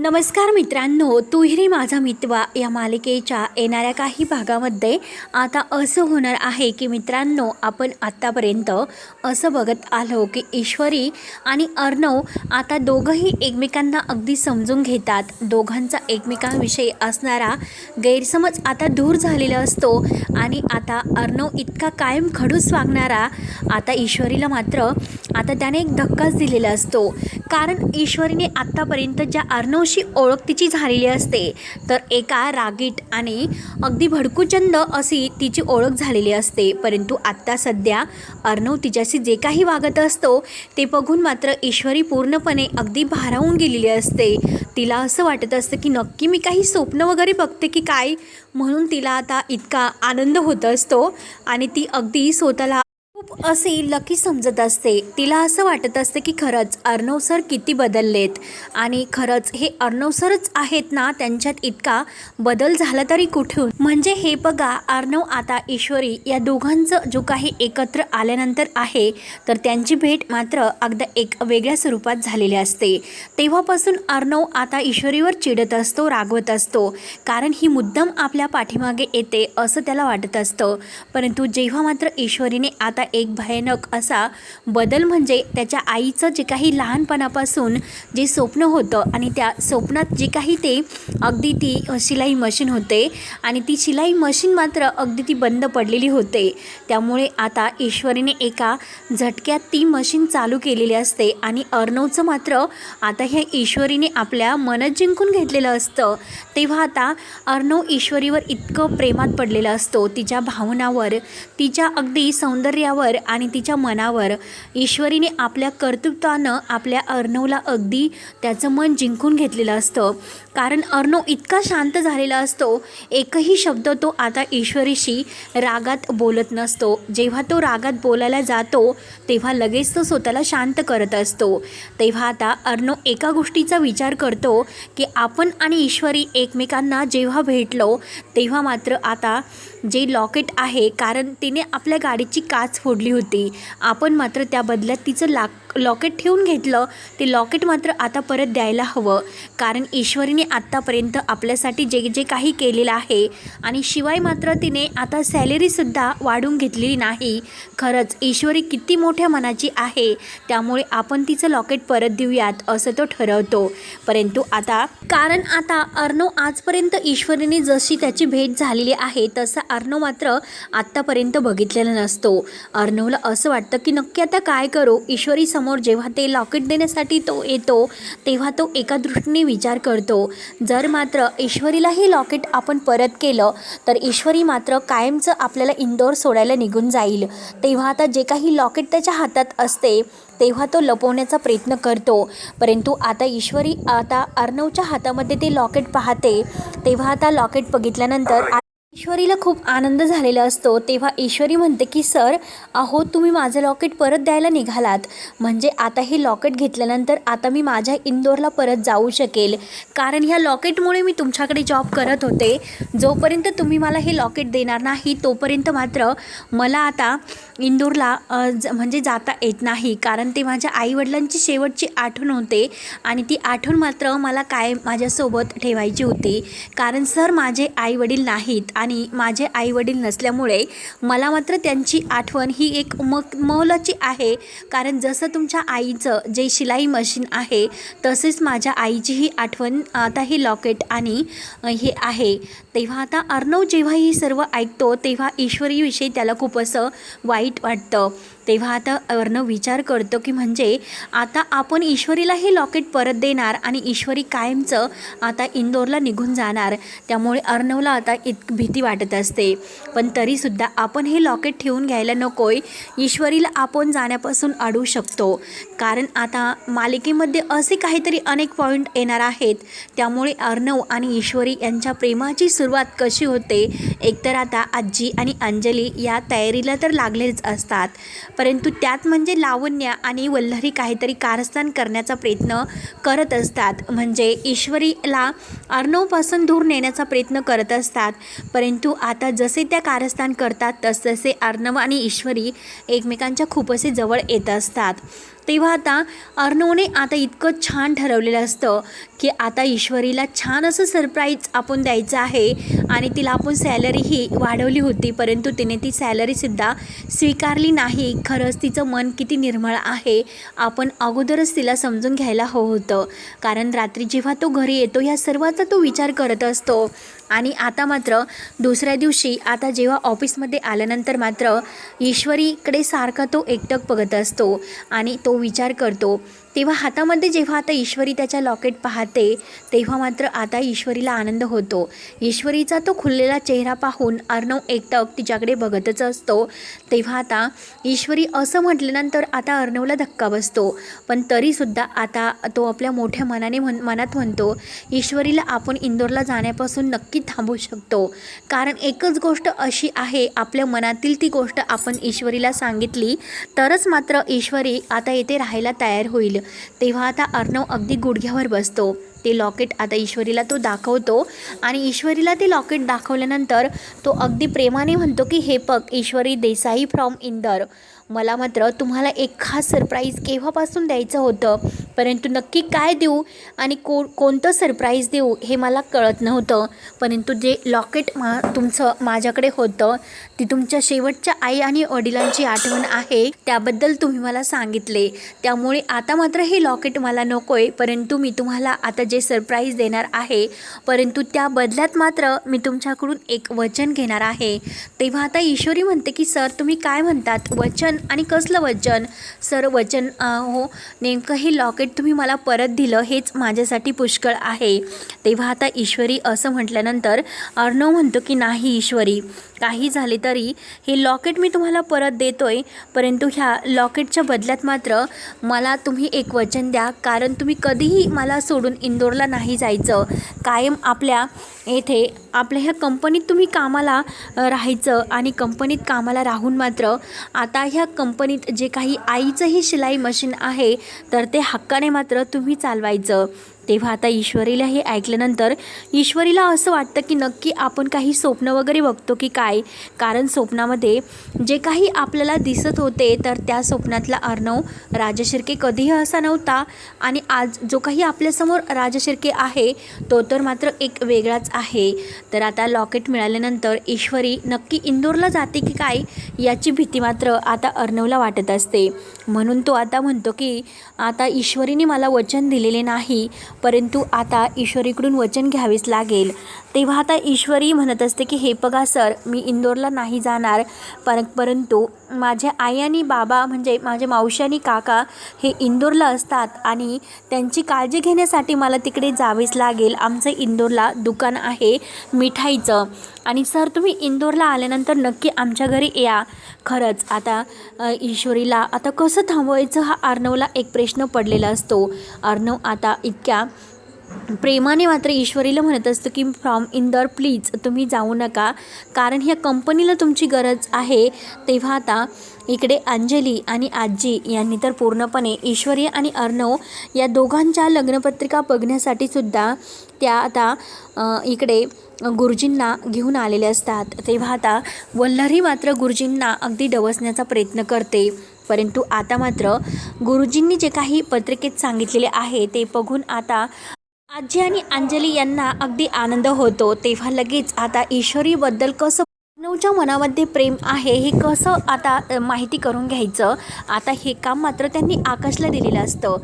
नमस्कार मित्रांनो तुहिरी माझा मितवा या मालिकेच्या येणाऱ्या काही भागामध्ये. आता असं होणार आहे की मित्रांनो आपण आत्तापर्यंत असं बघत आलो की ईश्वरी आणि अर्णव आता दोघंही एकमेकांना अगदी समजून घेतात. दोघांचा एकमेकांविषयी असणारा गैरसमज आता दूर झालेला असतो आणि आता अर्णव इतका कायम खडूस वागणारा आता ईश्वरीला मात्र आता त्याने एक धक्काच दिलेला असतो. कारण ईश्वरीने आत्तापर्यंत ज्या अर्णवशी ओळख तिची झालेली असते तर एका रागीट आणि अगदी भडकूचंद अशी तिची ओळख झालेली असते. परंतु आत्ता सध्या अर्णव तिच्याशी जे काही वागत असतो ते बघून मात्र ईश्वरी पूर्णपणे अगदी भारावून गेलेली असते. तिला असं वाटत असतं की नक्की मी काही स्वप्न वगैरे बघते की काय? म्हणून तिला आता इतका आनंद होत असतो आणि ती अगदी स्वतःला असे लकी समजत असते. तिला असं वाटत असते की खरंच अर्णव सर किती बदललेत. आणि खरंच हे अर्णव सरच आहेत ना त्यांच्यात इतका बदल झाला तरी कुठून? म्हणजे हे बघा अर्णव आता ईश्वरी या दोघांचं जो काही एकत्र आल्यानंतर आहे तर त्यांची भेट मात्र अगदी एक वेगळ्या स्वरूपात झालेली असते. तेव्हापासून अर्णव आता ईश्वरीवर चिडत असतो रागवत असतो. कारण ही मुद्दाम आपल्या पाठीमागे येते असं त्याला वाटत असतं. परंतु जेव्हा मात्र ईश्वरीने आता एक भयानक असा बदल म्हणजे त्याच्या आईचं जे काही लहानपणापासून जे स्वप्न होतं आणि त्या स्वप्नात जे काही ते अगदी ती शिलाई मशीन होते आणि ती शिलाई मशीन मात्र अगदी ती बंद पडलेली होते. त्यामुळे आता ईश्वरीने एका झटक्यात ती मशीन चालू केलेली असते आणि अर्णवचं मात्र आता ह्या ईश्वरीने आपल्या मनत जिंकून घेतलेलं असतं. तेव्हा आता अर्णव ईश्वरीवर इतकं प्रेमात पडलेला असतो. तिच्या भावनावर तिच्या अगदी सौंदर्यावर आणि तिच्या मनावर ईश्वरीने आपल्या कर्तृत्वानं आपल्या अर्णवला अगदी त्याचं मन जिंकून घेतलेलं असतं. कारण अर्णव इतका शांत झालेला असतो एकही शब्द तो आता ईश्वरीशी रागात बोलत नसतो. जेव्हा तो रागात बोलायला जातो तेव्हा लगेच तो स्वतःला शांत करत असतो. तेव्हा आता अर्णव एका गोष्टीचा विचार करतो की आपण आणि ईश्वरी एकमेकांना जेव्हा भेटलो तेव्हा मात्र आता जे लॉकेट आहे कारण तिने आपल्या गाडीची काच फोडली होती. आपण मात्र त्या बदल्यात तिचं लाक लॉकेट ठेवून घेतलं ते लॉकेट मात्र आता परत द्यायला हवं. कारण ईश्वरीने आत्तापर्यंत आपल्यासाठी जे जे काही केलेलं आहे आणि शिवाय मात्र तिने आता सॅलरीसुद्धा वाढवून घेतलेली नाही. खरंच ईश्वरी किती मोठ्या मनाची आहे त्यामुळे आपण तिचं लॉकेट परत देऊयात असं तो ठरवतो. परंतु आता कारण आता अर्णव आजपर्यंत ईश्वरीने जशी त्याची भेट झालेली आहे तसं अर्णव मात्र आत्तापर्यंत बघितलेला नसतो. अर्णवला असं वाटतं की नक्की आता काय करू? ईश्वरी समोर जेव्हा ते लॉकेट देण्यासाठी तो येतो तेव्हा तो एका दृष्टीने विचार करतो जर मात्र ईश्वरीला हे लॉकेट आपण परत केलं तर ईश्वरी मात्र कायमचं आपल्याला इंदोर सोडायला निघून जाईल. तेव्हा आता जे काही लॉकेट त्याच्या हातात असते तेव्हा तो लपवण्याचा प्रयत्न करतो. परंतु आता ईश्वरी आता अर्णवच्या हातामध्ये ते लॉकेट पाहते तेव्हा आता लॉकेट बघितल्यानंतर ईश्वरीला खूप आनंद झालेला असतो. तेव्हा ईश्वरी म्हणते की सर अहो तुम्ही माझं लॉकेट परत द्यायला निघालात. म्हणजे आता हे लॉकेट घेतल्यानंतर आता मी माझ्या इंदोरला परत जाऊ शकेल. कारण ह्या लॉकेटमुळे मी तुमच्याकडे जॉब करत होते. जोपर्यंत तुम्ही मला हे लॉकेट देणार नाही तोपर्यंत मात्र मला आता इंदोरला ज म्हणजे जाता येत नाही. कारण ते माझ्या आईवडिलांची शेवटची आठवण होते. आणि ती आठवण मात्र मला काय माझ्यासोबत ठेवायची होती. कारण सर माझे आईवडील नाहीत. आणि आणि माझे आईवडील नसल्यामुळे मला मात्र त्यांची आठवण ही एक मग मौलाची आहे. कारण जसं तुमच्या आईचं जे शिलाई मशीन आहे तसेच माझ्या आईचीही आठवण आता हे लॉकेट आणि हे आहे. तेव्हा आता अर्णव जेव्हा ही सर्व ऐकतो तेव्हा ईश्वरीविषयी त्याला खूप असं वाईट वाटतं. तेव्हा आता अर्णव विचार करतो की म्हणजे आता आपण ईश्वरीला हे लॉकेट परत देणार आणि ईश्वरी कायमचं आता इंदोरला निघून जाणार. त्यामुळे अर्णवला आता इत भीती वाटत असते. पण तरीसुद्धा आपण हे लॉकेट ठेवून घ्यायला नकोय. ईश्वरीला आपण जाण्यापासून अडवू शकतो. कारण आता मालिकेमध्ये असे काहीतरी अनेक पॉईंट येणार आहेत. त्यामुळे अर्णव आणि ईश्वरी यांच्या प्रेमाची सुरुवात कशी होते? एकतर आता आजी आणि अंजली या तयारीला तर लागलेच असतात. परंतु त्यात म्हणजे लावण्य आणि वल्लरी काहीतरी कारस्थान करण्याचा प्रयत्न करत असतात. म्हणजे ईश्वरीला अर्णवपासून दूर नेण्याचा प्रयत्न करत असतात. परंतु आता जसे त्या कारस्थान करतात तसतसे अर्णव आणि ईश्वरी एकमेकांच्या खूप असे जवळ येत असतात. तेव्हा आता अर्णवने आता इतकं छान ठरवलेलं असतं की आता ईश्वरीला छान असं सरप्राईज आपण द्यायचं आहे. आणि तिला आपण सॅलरीही वाढवली होती परंतु तिने ती सॅलरीसुद्धा स्वीकारली नाही. खरंच तिचं मन किती निर्मळ आहे. आपण अगोदरच तिला समजून घ्यायला हवं होतं. कारण रात्री जेव्हा तो घरी येतो या सर्वाचा तो विचार करत असतो. आणि आता मात्र दुसऱ्या दिवशी आता जेव्हा ऑफिसमध्ये आल्यानंतर मात्र ईश्वरीकडे सारखा तो एकटक बघत असतो आणि तो विचार करतो तेव्हा हातामध्ये जेव्हा आता ईश्वरी त्याच्या लॉकेट पाहते तेव्हा मात्र आता ईश्वरीला आनंद होतो. ईश्वरीचा तो खुललेला चेहरा पाहून अर्णव एकटक तिच्याकडे बघतच असतो. तेव्हा आता ईश्वरी असं म्हटल्यानंतर आता अर्णवला धक्का बसतो. पण तरीसुद्धा आता तो आपल्या मोठ्या मनाने म्हण मनात म्हणतो ईश्वरीला आपण इंदोरला जाण्यापासून नक्की थांबू शकतो. कारण एकच गोष्ट अशी आहे आपल्या मनातील ती गोष्ट आपण ईश्वरीला सांगितली तरच मात्र ईश्वरी आता येथे राहायला तयार होईल. तेव्हा आता अर्णव अगदी गुडघ्यावर बसतो. ते लॉकेट आता ईश्वरीला तो दाखवतो. आणि ईश्वरीला ते लॉकेट दाखवल्यानंतर तो अगदी प्रेमाने म्हणतो की हे पग ईश्वरी देसाई फ्रॉम इंदर. मला मात्र तुम्हाला एक खास सरप्राईज केव्हापासून द्यायचं होतं परंतु नक्की काय देऊ आणि को कोणतं सरप्राईज देऊ हे मला कळत नव्हतं. परंतु जे लॉकेट मा तुमचं माझ्याकडे होतं ती तुमच्या शेवटच्या आई आणि वडिलांची आठवण आहे त्याबद्दल तुम्ही मला सांगितले. त्यामुळे आता मात्र हे लॉकेट मला नको आहे परंतु मी तुम्हाला आता जे सरप्राईज देणार आहे. परंतु त्या बदल्यात मात्र मी तुमच्याकडून एक वचन घेणार आहे. तेव्हा आता ईश्वरी म्हणते की सर तुम्ही काय म्हणतात? वचन आणि कसलं वचन? सर वचन हो नेमकं हे लॉकेट तुम्ही मला परत दिलं हेच माझ्यासाठी पुष्कळ आहे. तेव्हा आता ईश्वरी असं म्हटल्यानंतर अर्णव म्हणतो की नाही ईश्वरी काही झाले तरी हे लॉकेट मी तुम्हाला परत देतोय परंतु ह्या लॉकेटच्या बदल्यात मात्र मला तुम्ही एक वचन द्या कारण तुम्ही कधीही मला सोडून इंदोरला नाही जायचं. कायम आपल्या येथे आपल्या ह्या कंपनीत तुम्ही कामाला राहायचं आणि कंपनीत कामाला राहून मात्र आता ह्या कंपनीत जे काही आईचंही शिलाई मशीन आहे तर ते हक्काने मात्र तुम्ही चालवायचं. तेव्हा आता ईश्वरीला हे ऐकल्यानंतर ईश्वरीला असं वाटतं की नक्की आपण काही स्वप्न वगैरे बघतो की काय? कारण स्वप्नामध्ये जे काही आपल्याला दिसत होते तर त्या स्वप्नातला अर्णव राजशिर्के कधीही असा नव्हता. आणि आज जो काही आपल्यासमोर राजशिर्के आहे तो तर मात्र एक वेगळाच आहे. तर आता लॉकेट मिळाल्यानंतर ईश्वरी नक्की इंदोरला जाते की काय याची भीती मात्र आता अर्णवला वाटत असते. म्हणून तो आता म्हणतो की आता ईश्वरीने मला वचन दिलेले नाही परंतु आता ईश्वरीकडून वचन घ्यावेच लागेल. तेव्हा आता ईश्वरी म्हणत असते की हे बघा सर मी इंदोरला नाही जाणार पर परंतु माझे आई आणि बाबा म्हणजे माझे मावशी आणि काका हे इंदोरला असतात आणि त्यांची काळजी घेण्यासाठी मला तिकडे जावेच लागेल. आमचं इंदोरला दुकान आहे मिठाईचं. आणि सर तुम्ही इंदोरला आल्यानंतर नक्की आमच्या घरी या. खरंच आता ईश्वरीला आता कसं थांबवायचं हा अर्णवला एक प्रश्न पडलेला असतो. अर्णव आता इतक्या प्रेमाने मात्र ईश्वरीला म्हणत असतो की फ्रॉम इंदर प्लीज तुम्ही जाऊ नका. कारण ह्या कंपनीला तुमची गरज आहे. तेव्हा आता इकडे अंजली आणि आजी यांनी तर पूर्णपणे ईश्वरी आणि अर्णव या दोघांच्या लग्नपत्रिका बघण्यासाठी सुद्धा त्या आता इकडे गुरुजींना घेऊन आलेले असतात. तेव्हा आता वल्लरी मात्र गुरुजींना अगदी डवसण्याचा प्रयत्न करते. परंतु आता मात्र गुरुजींनी जे काही पत्रिकेत सांगितलेले आहे ते बघून आता आजी आणि अंजली यांना अगदी आनंद होतो. तेव्हा लगेच आता ईश्वरीबद्दल कसं नवच्या मनामध्ये प्रेम आहे हे कसं आता माहिती करून घ्यायचं? आता हे काम मात्र त्यांनी आकाशला दिलेलं असतं.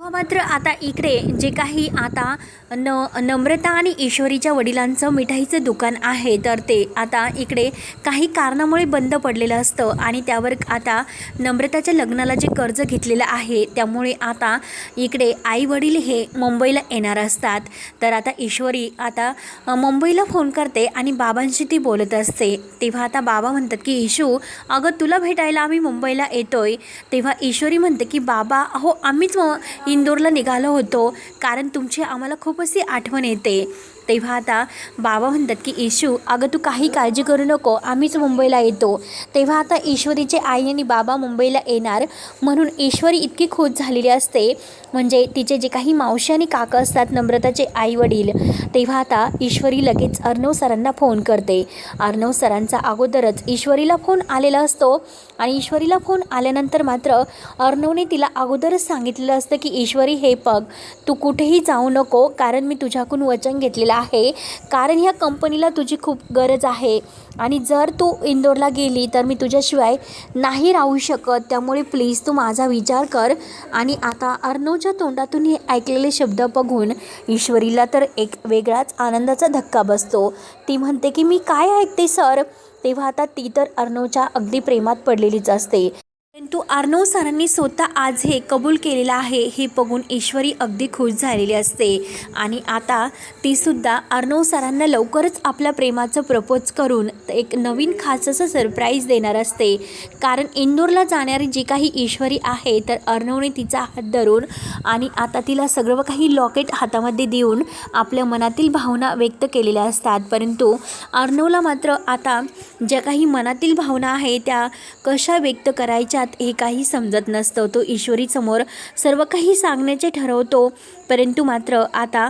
मात्र आता इकडे जे काही आता न नम्रता आणि ईश्वरीच्या वडिलांचं मिठाईचं दुकान आहे तर ते आता इकडे काही कारणामुळे बंद पडलेलं असतं आणि त्यावर आता नम्रताच्या लग्नाला जे कर्ज घेतलेलं आहे त्यामुळे आता इकडे आई वडील हे मुंबईला येणार असतात. तर आता ईश्वरी आता मुंबईला फोन करते आणि बाबांशी ती बोलत असते. तेव्हा आता बाबा म्हणतात की इशू अगं तुला भेटायला आम्ही मुंबईला येतोय. तेव्हा ईश्वरी म्हणते की बाबा अहो आम्हीच इंदोरला निघालो होतो. कारण तुमची आम्हाला खूप अशी आठवण येते. तेव्हा आता बाबा म्हणतात की येशू अगं तू काही काळजी करू नको. आम्हीच मुंबईला येतो. तेव्हा आता ईश्वरीचे आई आणि बाबा मुंबईला येणार. म्हणून ईश्वरी इतकी खुश झालेली असते. म्हणजे तिचे जे काही मावशी आणि काका असतात नम्रताचे आईवडील तेव्हा आता ईश्वरी लगेच अर्णव सरांना फोन करते. अर्णव सरांचा अगोदरच ईश्वरीला फोन आलेला असतो आणि ईश्वरीला फोन आल्यानंतर मात्र अर्णवने तिला अगोदरच सांगितलेलं असतं की ईश्वरी हे पग तू कुठेही जाऊ नको कारण मी तुझ्याकडून वचन घेतलेलं आहे. कारण ह्या कंपनीला तुझी खूप गरज आहे. आणि जर तू इंदोरला गेली तर मी तुझ्याशिवाय नाही राहू शकत. त्यामुळे प्लीज तू माझा विचार कर. आणि आता अर्णवच्या तोंडातून हे ऐकलेले शब्द बघून ईश्वरीला तर एक वेगळाच आनंदाचा धक्का बसतो. ती म्हणते की मी काय ऐकते सर? तेव्हा आता ती तर अर्णवच्या अगदी प्रेमात पडलेलीच असते. परंतु अर्णव सरांनी स्वतः आज हे कबूल केलेलं आहे हे बघून ईश्वरी अगदी खुश झालेली असते. आणि आता तीसुद्धा अर्णव सरांना लवकरच आपल्या प्रेमाचं प्रपोज करून एक नवीन खास असं सरप्राईज देणार असते. कारण इंदोरला जाणारी जी काही ईश्वरी आहे तर अर्णवने तिचा हात धरून आणि आता तिला सगळं काही लॉकेट हातामध्ये देऊन आपल्या मनातील भावना व्यक्त केलेल्या असतात. परंतु अर्णवला मात्र आता ज्या काही मनातील भावना आहे त्या कशा व्यक्त करायच्या हे काही समजत नसतं. तो ईश्वरीसमोर सर्व काही सांगण्याचे ठरवतो. परंतु मात्र आता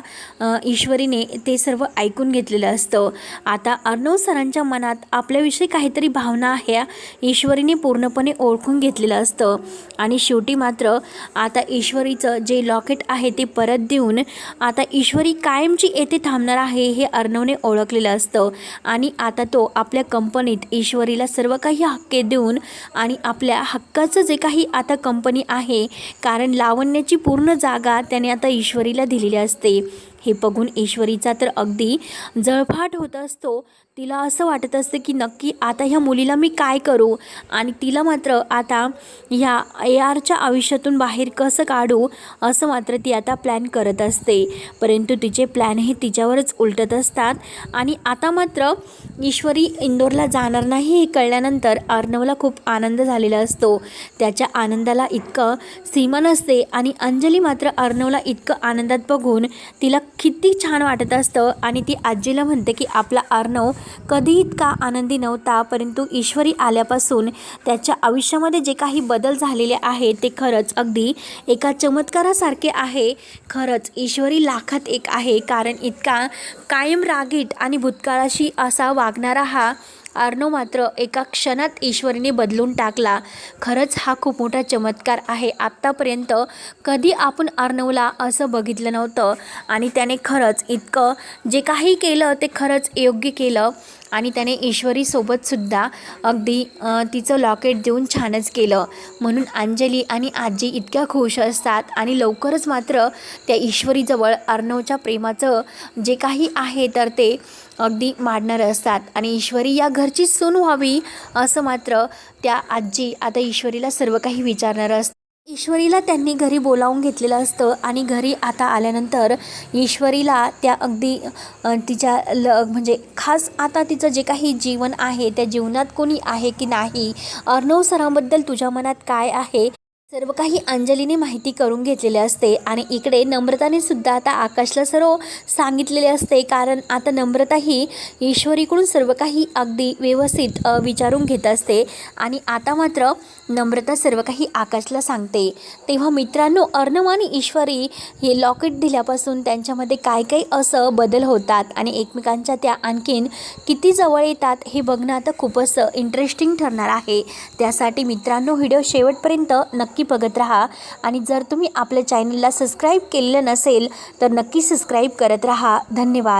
ईश्वरीने ते सर्व ऐकून घेतलेलं असतं. आता अर्णव सरांच्या मनात आपल्याविषयी काहीतरी भावना आहे ईश्वरीने पूर्णपणे ओळखून घेतलेलं असतं. आणि शेवटी मात्र आता ईश्वरीचं जे लॉकेट आहे ते परत देऊन आता ईश्वरी कायमची येथे थांबणार आहे हे अर्णवने ओळखलेलं असतं. आणि आता तो आपल्या कंपनीत ईश्वरीला सर्व काही हक्के देऊन आणि आपल्या हक्काचं जे काही आता कंपनी आहे कारण लावण्याची पूर्ण जागा त्याने आता ईश्वरीला दिलेली असते. हे बघून ईश्वरीचा तर अगदी जळफाट होत असतो. तिला असं वाटत असतं की नक्की आता ह्या मुलीला मी काय करू? आणि तिला मात्र आता ह्या ए आरच्या आयुष्यातून बाहेर कसं काढू? असं मात्र ती आता प्लॅन करत असते. परंतु तिचे प्लॅन हे तिच्यावरच उलटत असतात. आणि आता मात्र ईश्वरी इंदोरला जाणार नाही हे कळल्यानंतर अर्णवला खूप आनंद झालेला असतो. त्याच्या आनंदाला इतकं सीमा नसते आणि अंजली मात्र अर्णवला इतकं आनंदात बघून तिला किती छान वाटत असतं. आणि ती आजीला म्हणते की आपला अर्णव कधी इतका आनंदी नव्हता परंतु ईश्वरी आल्यापासून त्याच्या आयुष्यामध्ये जे काही बदल झालेले आहेत ते खरंच अगदी एका चमत्कारासारखे आहे. खरंच ईश्वरी लाखात एक आहे कारण इतका कायम रागीट आणि भूतकाळाशी असा वागणारा हा अर्णव मात्र एका क्षणात ईश्वरीने बदलून टाकला. खरंच हा खूप मोठा चमत्कार आहे. आत्तापर्यंत कधी आपण अर्णवला असं बघितलं नव्हतं आणि त्याने खरंच इतकं जे काही केलं ते खरंच योग्य केलं आणि त्याने ईश्वरीसोबतसुद्धा अगदी तिचं लॉकेट देऊन छानच केलं. म्हणून अंजली आणि आजी इतक्या खुश असतात आणि लवकरच मात्र त्या ईश्वरीजवळ अर्णवच्या प्रेमाचं जे काही आहे तर ते अगदी मांडणारं असतात. आणि ईश्वरी या घरची सून व्हावी असं मात्र त्या आजी आता ईश्वरीला सर्व काही विचारणारं असतं. ईश्वरीला त्यांनी घरी बोलावून घेतलेलं असतं आणि घरी आता आल्यानंतर ईश्वरीला त्या अगदी तिच्या ल म्हणजे खास आता तिचं जे काही जीवन आहे त्या जीवनात कोणी आहे की नाही अर्णव सरांबद्दल तुझ्या मनात काय आहे? सर्व काही अंजलीने माहिती करून घेतलेले असते आणि इकडे नम्रताने सुद्धा आता आकाशला सर्व सांगितलेले असते कारण आता नम्रता ही ईश्वरीकडून सर्व काही अगदी व्यवस्थित विचारून घेत असते. आणि आता मात्र नम्रता सर्व काही आकाशला सांगते. तेव्हा मित्रांनो अर्णव आणि ईश्वरी हे लॉकेट दिल्यापासून त्यांच्यामध्ये काय काय असं बदल होतात आणि एकमेकांच्या त्या आणखीन किती जवळ येतात हे बघणं आता खूपच इंटरेस्टिंग ठरणार आहे. त्यासाठी मित्रांनो व्हिडिओ शेवटपर्यंत नक्की नक्की बघत राहा. आणि जर तुम्ही आपल्या चॅनलला सबस्क्राईब केलेलं नसेल तर नक्की सबस्क्राईब करत राहा. धन्यवाद.